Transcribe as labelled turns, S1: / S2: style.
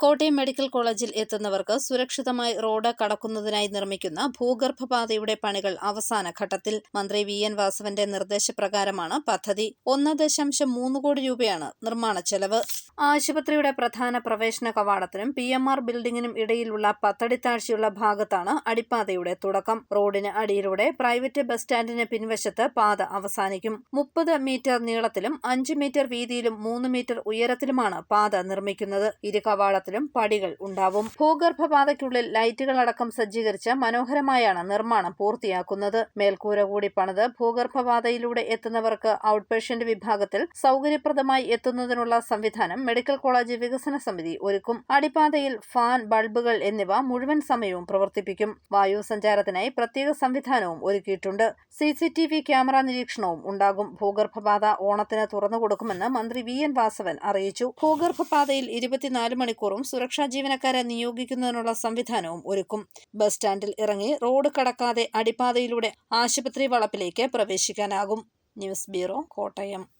S1: Kottayam medical കോളേജിൽ എത്തുന്നവർക്ക് സുരക്ഷിതമായി റോഡ് കടക്കുന്നതിനായി നിർമ്മിക്കുന്ന ഭൂഗർഭപാതയുടെ പണികൾ അവസാന ഘട്ടത്തിൽ. മന്ത്രി വി. എൻ. വാസവന്റെ നിർദ്ദേശപ്രകാരമാണ് പദ്ധതി. ഒന്ന് ദശാംശം മൂന്ന് കോടി രൂപയാണ് നിർമ്മാണ ചെലവ്. ആശുപത്രിയുടെ പ്രധാന പ്രവേശന കവാടത്തിനും പി. എം. ആർ. ബിൽഡിംഗിനും ഇടയിലുള്ള പത്തടിത്താഴ്ചയുള്ള ഭാഗത്താണ് അടിപ്പാതയുടെ തുടക്കം. റോഡിന് അടിയിലൂടെ പ്രൈവറ്റ് ബസ് സ്റ്റാൻഡിന് പിൻവശത്ത് പാത അവസാനിക്കും. മുപ്പത് മീറ്റർ നീളത്തിലും അഞ്ച് മീറ്റർ വീതിയിലും മൂന്ന് മീറ്റർ ഉയരത്തിലുമാണ് പാത നിർമ്മിക്കുന്നത്. ഇരു കവാടത്തിലും പടികൾ ഉണ്ടാവും. ഭൂഗർഭപാതയ്ക്കുള്ളിൽ ലൈറ്റുകളടക്കം സജ്ജീകരിച്ച് മനോഹരമായാണ് നിർമ്മാണം പൂർത്തിയാക്കുന്നത്. മേൽക്കൂര കൂടി പണിത് ഭൂഗർഭപാതയിലൂടെ എത്തുന്നവർക്ക് ഔട്ട് പേഷ്യന്റ് വിഭാഗത്തിൽ സൗകര്യപ്രദമായി എത്തുന്നതിനുള്ള സംവിധാനം മെഡിക്കൽ കോളേജ് വികസന സമിതി ഒരുക്കും. അടിപാതയിൽ ഫാൻ ബൾബുകൾ എന്നിവ മുഴുവൻ സമയവും പ്രവർത്തിപ്പിക്കും. വായു സഞ്ചാരത്തിനായി പ്രത്യേക സംവിധാനവും ഒരുക്കിയിട്ടുണ്ട്. C C T V camera നിരീക്ഷണവും ഉണ്ടാകും. ഭൂഗർഭപാത ഓണത്തിന് തുറന്നുകൊടുക്കുമെന്ന് മന്ത്രി വി എൻ വാസവൻ അറിയിച്ചു. ഭൂഗർഭപാതയിൽ ഇരുപത്തിനാല് മണിക്കൂറും സുരക്ഷാ ജീവനക്കാരെ നിയോഗിക്കുന്നതിനുള്ള സംവിധാനവും ഒരുക്കും. ബസ് സ്റ്റാൻഡിൽ ഇറങ്ങി റോഡ് കടക്കാതെ അടിപ്പാതയിലൂടെ ആശുപത്രി വളപ്പിലേക്ക് പ്രവേശിക്കാനാകും. News bureau Kottayam.